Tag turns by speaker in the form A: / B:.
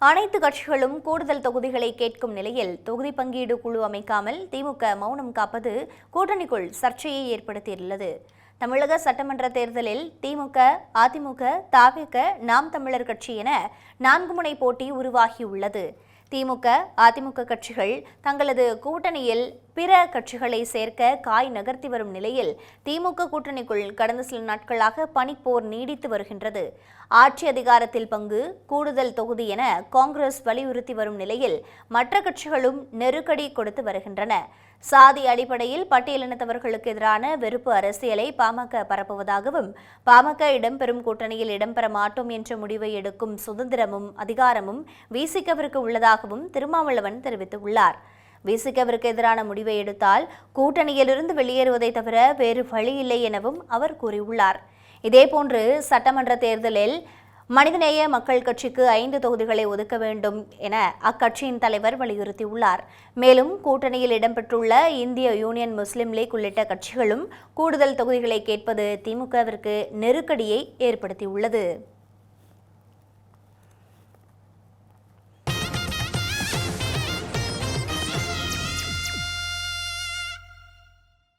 A: அனைத்து கட்சிகளும் கூடுதல் தொகுதிகளை கேட்கும் நிலையில் தொகுதி பங்கீடு குழு அமைக்காமல் திமுக மௌனம் காப்பது கூட்டணிக்குள் சர்ச்சையை ஏற்படுத்தியுள்ளது. தமிழக சட்டமன்ற தேர்தலில் திமுக அதிமுக தாவேக நாம் தமிழர் கட்சி என நான்கு முனை போட்டி உருவாகியுள்ளது. திமுக அதிமுக கட்சிகள் தங்களது கூட்டணியில் பிற கட்சிகளை சேர்க்க காய் நகர்த்தி வரும் நிலையில் திமுக கூட்டணிக்குள் கடந்த சில நாட்களாக பனிப்போர் நீடித்து வருகின்றது. ஆட்சி அதிகாரத்தில் பங்கு கூடுதல் தொகுதி என காங்கிரஸ் வலியுறுத்தி வரும் நிலையில் மற்ற கட்சிகளும் நெருக்கடி கொடுத்து வருகின்றன. சாதி அடிப்படையில் பட்டியலினத்தவர்களுக்கு எதிரான வெறுப்பு அரசியலை பாமக பரப்புவதாகவும் பாமக இடம்பெறும் கூட்டணியில் இடம்பெற மாட்டோம் என்ற முடிவை எடுக்கும் சுதந்திரமும் அதிகாரமும் விசிகவிற்கு உள்ளதாகவும் திருமாவளவன் தெரிவித்துள்ளார். விசிகவிற்கு எதிரான முடிவை எடுத்தால் கூட்டணியிலிருந்து வெளியேறுவதை தவிர வேறு வழியில்லை எனவும் அவர் கூறியுள்ளார். இதேபோன்று சட்டமன்ற தேர்தலில் மனிதநேய மக்கள் கட்சிக்கு ஐந்து தொகுதிகளை ஒதுக்க வேண்டும் என அக்கட்சியின் தலைவர் வலியுறுத்தியுள்ளார். மேலும் கூட்டணியில் இடம்பெற்றுள்ள இந்திய யூனியன் முஸ்லிம் லீக் உள்ளிட்ட கட்சிகளும் கூடுதல் தொகுதிகளை கேட்பது திமுகவிற்கு நெருக்கடியை ஏற்படுத்தியுள்ளது.